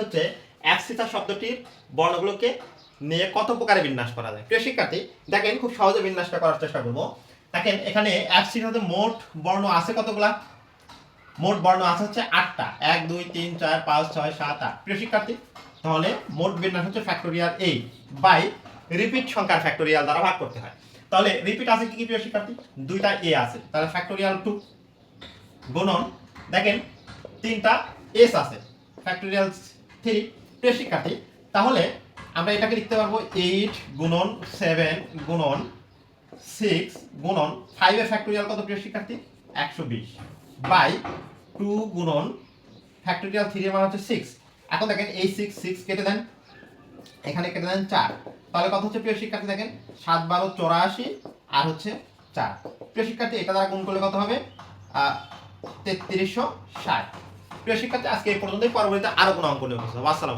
হচ্ছে অ্যাপসিতা শব্দটির বর্ণগুলোকে নিয়ে কত প্রকারে বিন্যাস করা যায়। প্রিয় শিক্ষার্থী, দেখেন খুব সহজে বিন্যাসটা করার চেষ্টা করব। দেখেন, এখানে অ্যাপসিটাতে মোট বর্ণ আছে কতগুলা? মোট বর্ণ আছে হচ্ছে আটটা। এক, দুই, তিন, চার, পাঁচ, ছয়, সাত, আট। প্রিয় শিক্ষার্থী, তাহলে মোট বিন্যাস হচ্ছে ফ্যাক্টোরিয়াল এইট বাই রিপিট সংখ্যার ফ্যাক্টোরিয়াল দ্বারা ভাগ করতে হয়। তাহলে রিপিট আছে কি কি প্রিয় শিক্ষার্থী? দুইটা এ আছে। তাহলে ফ্যাক্টোরিয়াল টু গুণন, দেখেন, তিনটা এস আছে। ফ্যাক্টোরিয়াল থ্রি প্রিয় শিক্ষার্থী তাহলে আমরা এটাকে লিখতে পারব এইট গুণন সেভেন গুণন সিক্স গুণন ফাইভের ফ্যাক্টোরিয়াল কত প্রিয় শিক্ষার্থী একশো বিশ বাই টু গুণন ফ্যাক্টোরিয়াল থ্রি মানে হচ্ছে সিক্স। এখন দেখেন এই সিক্স সিক্স কেটে দেন, এখানে কেটে দেন চার। তাহলে কত হচ্ছে প্রিয় শিক্ষার্থী দেখেন? সাত বারো চৌরাশি আর হচ্ছে চার। প্রিয় শিক্ষার্থী এটা দ্বারা গুণ করলে কত হবে? তেত্রিশশো ষাট। প্রিয় শিক্ষার্থী আজকে এই পর্যন্তই। পরবর্তীতে আরও কোনো অঙ্ক নিয়ে আসসালাম